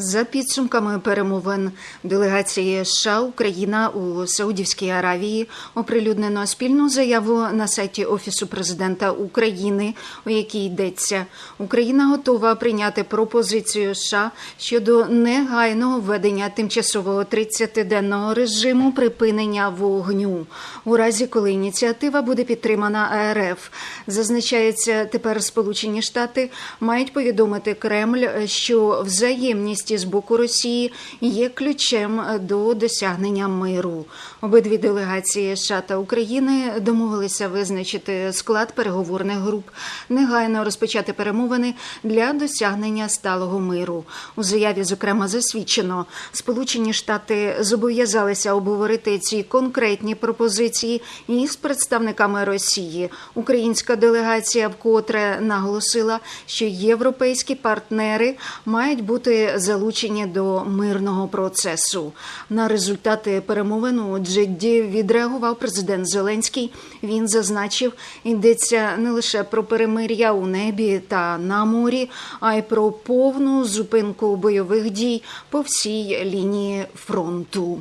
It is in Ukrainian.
За підсумками перемовин делегації США Україна у Саудівській Аравії оприлюднено спільну заяву на сайті Офісу президента України, у якій йдеться Україна готова прийняти пропозицію США щодо негайного введення тимчасового 30-денного режиму припинення вогню у разі, коли ініціатива буде підтримана АРФ. Зазначається, тепер Сполучені Штати мають повідомити Кремль, що взаємність з боку Росії є ключем до досягнення миру. Обидві делегації США та України домовилися визначити склад переговорних груп, негайно розпочати перемовини для досягнення сталого миру. У заяві зокрема засвідчено, Сполучені Штати зобов'язалися обговорити ці конкретні пропозиції із представниками Росії. Українська делегація вкотре наголосила, що європейські партнери мають бути залучені до мирного процесу. На результати перемовин у відреагував президент Зеленський. Він зазначив, йдеться не лише про перемир'я у небі та на морі, а й про повну зупинку бойових дій по всій лінії фронту.